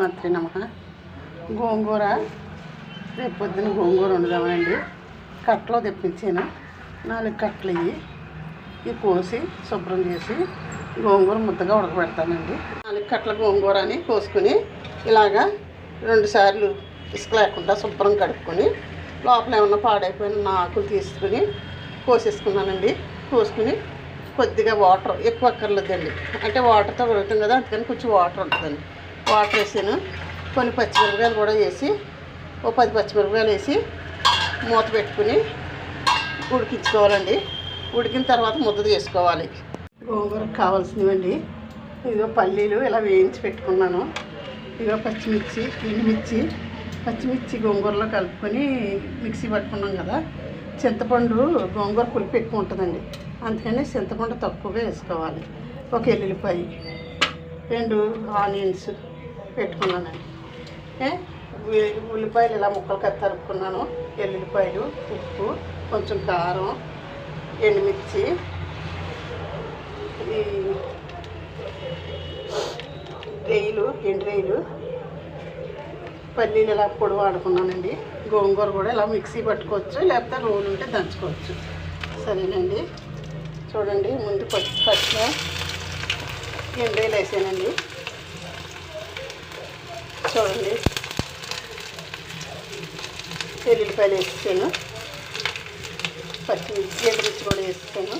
శ్రీమాత్రి నమ. గోంగూర రేపు పొద్దున గోంగూర వండుదామండి కట్టలో తెప్పించాను. నాలుగు కట్టలు ఇవి ఇవి కోసి శుభ్రం చేసి గోంగూర ముద్దగా ఉడకబెడతానండి. నాలుగు కట్టల గోంగూర అని కోసుకుని ఇలాగా రెండు సార్లు ఇసుక లేకుండా శుభ్రం కడుక్కొని లోపల ఏమన్నా పాడైపోయిన నా ఆకులు తీసుకుని కోసేసుకున్నానండి. కోసుకుని కొద్దిగా వాటర్ ఎక్కువ అక్కర్లేదండి. అంటే వాటర్తో ఉడుకుతుంది కదా అందుకని కొంచెం వాటర్ ఉంటుందండి. వాటర్ వేసాను. కొన్ని పచ్చిమిరపకాయలు కూడా వేసి ఓ పది పచ్చిమిరపకాయలు వేసి మూత పెట్టుకుని ఉడికించుకోవాలండి. ఉడికిన తర్వాత ముద్ద చేసుకోవాలి. గోంగూరకు కావాల్సినవండి. ఇదిగో పల్లీలు ఇలా వేయించి పెట్టుకున్నాను. ఇదిగో పచ్చిమిర్చి ఎండుమిర్చి పచ్చిమిర్చి గోంగూరలో కలుపుకొని మిక్సీ పట్టుకున్నాం కదా. చింతపండు గోంగూర పులుపు ఎక్కువ ఉంటుందండి. అందుకని చింతపండు తక్కువగా వేసుకోవాలి. ఒక ఎల్లుల్లిపాయ రెండు ఆనియన్స్ పెట్టుకున్నానండి. ఉల్లిపాయలు ఇలా ముక్కలు కత్తి తరుపుకున్నాను ఎల్లుల్లిపాయలు ఉప్పు కొంచెం కారం ఎండుమిర్చి ఈ రేయిలు ఎండు రేయిలు పల్లీలు ఇలా పొడి వాడుకున్నానండి. గోంగూర కూడా ఇలా మిక్సీ పట్టుకోవచ్చు లేకపోతే రోలు ఉంటే దంచుకోవచ్చు. సరేనండి. చూడండి ముందు పచ్చి ఎండు ఎండేలు వేసానండి. చూడండి. ఎల్లుల్లిపాయలు వేసాను పచ్చిమిర్చి ఎండుమిర్చి కూడా వేసాను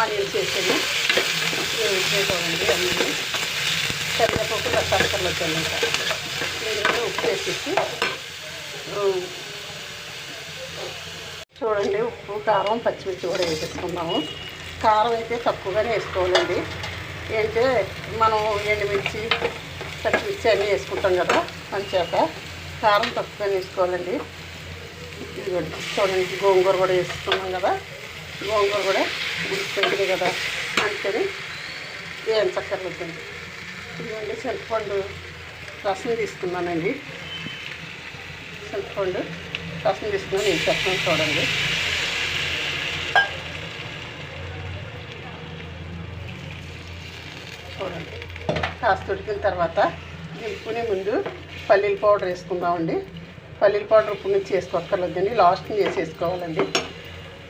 ఆనియన్స్ వేసాను వేసుకోండి అన్నీ. కరివేపప్పు రసాకర్లు వచ్చాను ఇంకా ఉప్పు వేసేసి చూడండి ఉప్పు కారం పచ్చిమిర్చి కూడా వేసేసుకున్నాము. కారం అయితే తక్కువగానే వేసుకోవాలండి. ఏంటంటే మనం ఎండుమిర్చి పచ్చిమిర్చి అన్నీ వేసుకుంటాం కదా అంచేత కారం తక్కువగానే వేసుకోవాలండి. ఇదిగోండి చూడండి గోంగూర కూడా వేసుకున్నాం కదా. గోంగూర కూడా ఉడికిపోయింది కదా. అందుకని ఏం చక్కర్లేదండి. ఇదిగోండి చింతపండు రసం తీసుకున్నానండి. చింతపండు రసం తీసుకున్నాను ఏం చెప్తాను చూడండి. చూడండి కాస్త ఉడికిన తర్వాత దింపుకునే ముందు పల్లీల పౌడర్ వేసుకుందామండి. పల్లీల పౌడర్ ఇప్పుడు నుంచి వేసుకోక్కర్లేదండి. లాస్ట్ వేసేసుకోవాలండి. వేసుకోవాలండి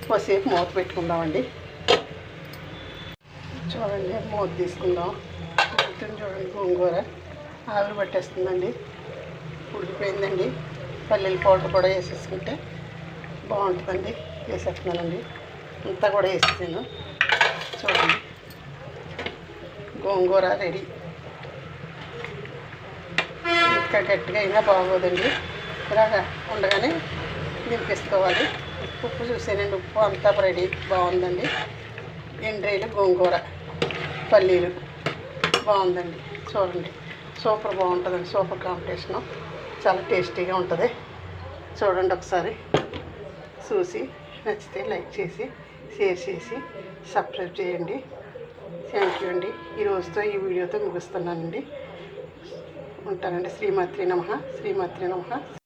కొద్దిసేపు మూత పెట్టుకుందామండి. చూడండి మూత తీసుకుందాం. ఉడుకుతుంది చూడండి గోంగూర ఆవిరి పట్టేస్తుందండి. ఉడికిపోయిందండి. పల్లీల పౌడర్ కూడా వేసేసుకుంటే బాగుంటుందండి. వేసేస్తున్నానండి. అంతా కూడా వేసేసాను. చూడండి. గోంగూర రెడీ. ఇంకా గట్టిగా అయినా బాగోదండి. ఇలాగా ఉండగానే దింపేసుకోవాలి. ఉప్పు చూసానండి ఉప్పు అంతా రెడీ బాగుందండి. ఎండ్రీలు గోంగూర పల్లీలు బాగుందండి. చూడండి సూపర్ బాగుంటుందండి సూపర్ కాంపిటీషను చాలా టేస్టీగా ఉంటుంది. చూడండి ఒకసారి. చూసి నచ్చితే లైక్ చేసి షేర్ చేసి సబ్స్క్రైబ్ చేయండి. థ్యాంక్ యూ అండి. ఈ రోజుతో ఈ వీడియోతో ముగిస్తున్నానండి. ఉంటానండి. శ్రీమాత్రి నమ. శ్రీమాత్రి నమ.